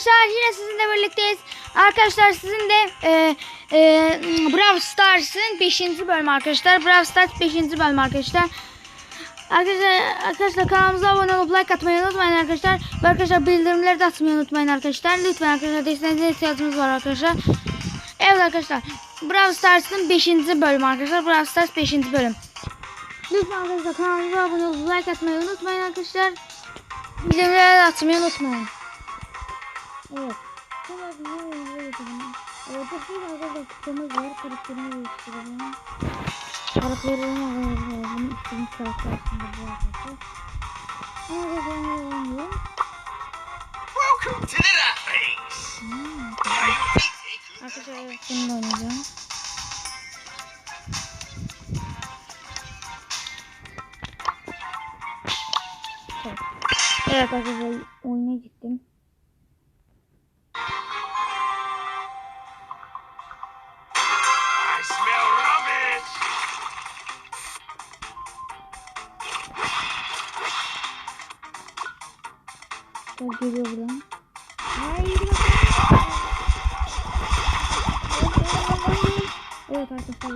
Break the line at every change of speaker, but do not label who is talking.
arkadaşlar yine sizinle birlikteyiz. Arkadaşlar sizin de e, e, Brawl Stars'ın 5. bölümü arkadaşlar. Brawl Stars 5. bölüm arkadaşlar. Arkadaşlar, arkadaşlar kanalımıza abone olup like atmayı unutmayın arkadaşlar. Ve arkadaşlar bildirimleri de atmayı unutmayın arkadaşlar. Lütfen arkadaşlar desteğinize ihtiyacımız var arkadaşlar. Evet arkadaşlar. Brawl Stars'ın 5. bölümü arkadaşlar. Brawl Stars 5. bölüm. Lütfen arkadaşlar kanalımıza abone olup like atmayı unutmayın arkadaşlar. Bildirimleri de atmayı unutmayın. Evet. Şimdi arkadaşlar videoya geçelim. Evet, bir arkadaşlar kutumuz var. Karakterimi değiştirelim. Karakterimi. Bunu istediğim karakter şimdi bu arkadaşlar. Ama arkadaşlar ben oynayayım.
Welcome to the Nut Base.
Hmm. Arkadaşlar evet bununla oynayacağım. Evet arkadaşlar oyuna gittim. Gel geliyor buradan. Bakalım. Evet arkadaşlar